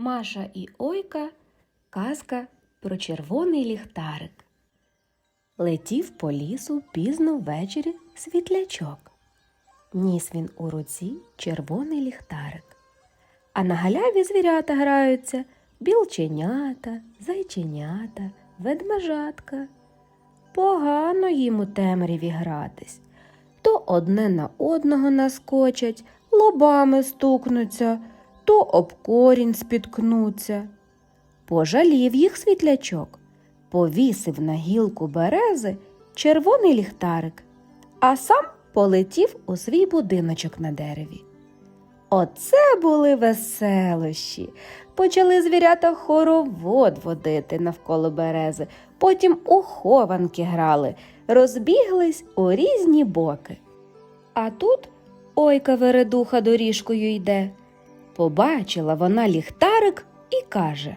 Маша і Ойка казка про червоний ліхтарик. Летів по лісу пізно ввечері світлячок. Ніс він у руці червоний ліхтарик. А на галяві звірята граються білченята, зайченята, ведмежатка. Погано їм у темряві гратись. То одне на одного наскочать, лобами стукнуться, то об корінь спіткнуться. Пожалів їх світлячок, повісив на гілку берези червоний ліхтарик, а сам полетів у свій будиночок на дереві. Оце були веселощі. Почали звірята хоровод водити навколо берези, потім у хованки грали, розбіглись у різні боки. А тут ойка вередуха доріжкою йде. Побачила вона ліхтарик і каже.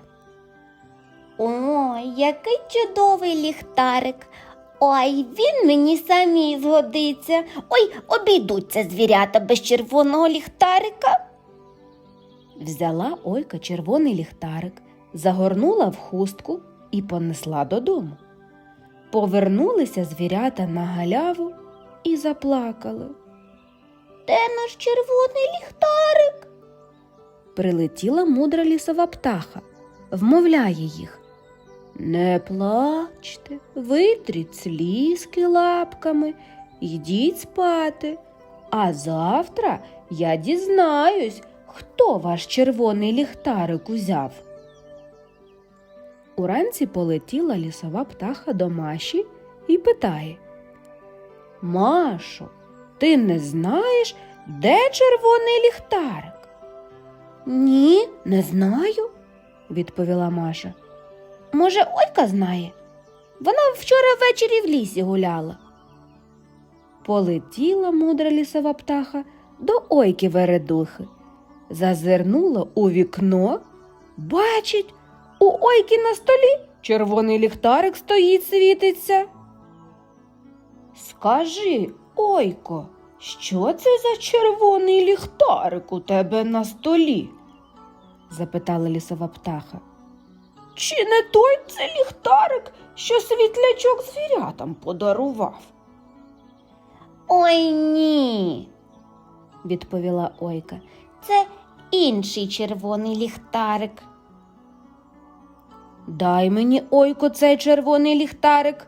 Ой, який чудовий ліхтарик. Ой, він мені самі згодиться. Ой, обійдуться звірята без червоного ліхтарика. Взяла ойка червоний ліхтарик, загорнула в хустку і понесла додому. Повернулися звірята на галяву і заплакали. Де наш червоний ліхтарик? Прилетіла мудра лісова птаха, вмовляє їх. Не плачте, витріть слізки лапками, йдіть спати. А завтра я дізнаюсь, хто ваш червоний ліхтарик узяв. Уранці полетіла лісова птаха до Маші і питає Машо, ти не знаєш, де червоний ліхтарик? Ні, не знаю, відповіла Маша. Може, Олька знає? Вона вчора ввечері в лісі гуляла. Полетіла мудра лісова птаха до ойки вередухи. Зазирнула у вікно, бачить, у ойки на столі червоний ліхтарик стоїть світиться. Скажи, ойко, що це за червоний ліхтарик у тебе на столі? запитала лісова птаха. Чи не той це ліхтарик, що світлячок звірятам подарував? Ой ні. відповіла Ойка. Це інший червоний ліхтарик. Дай мені, ойко, цей червоний ліхтарик,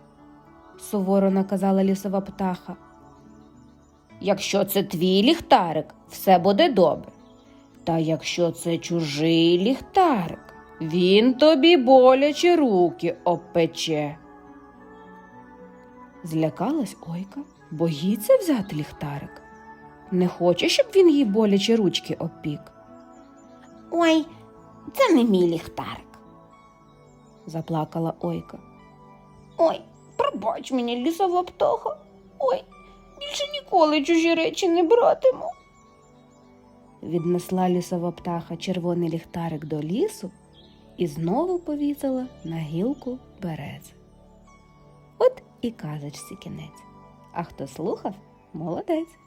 суворо наказала лісова птаха. Якщо це твій ліхтарик, все буде добре. Та якщо це чужий ліхтарик, він тобі боляче руки обпече. Злякалась ойка, боїться взяти ліхтарик. Не хоче, щоб він їй боляче ручки обпік, Ой, це не мій ліхтарик. заплакала ойка. Ой, пробач мені, лісова птаха. Ой, більше ніколи чужі речі не братиму. Віднесла лісова птаха червоний ліхтарик до лісу і знову повісила на гілку берези. От і казочці кінець. А хто слухав, молодець.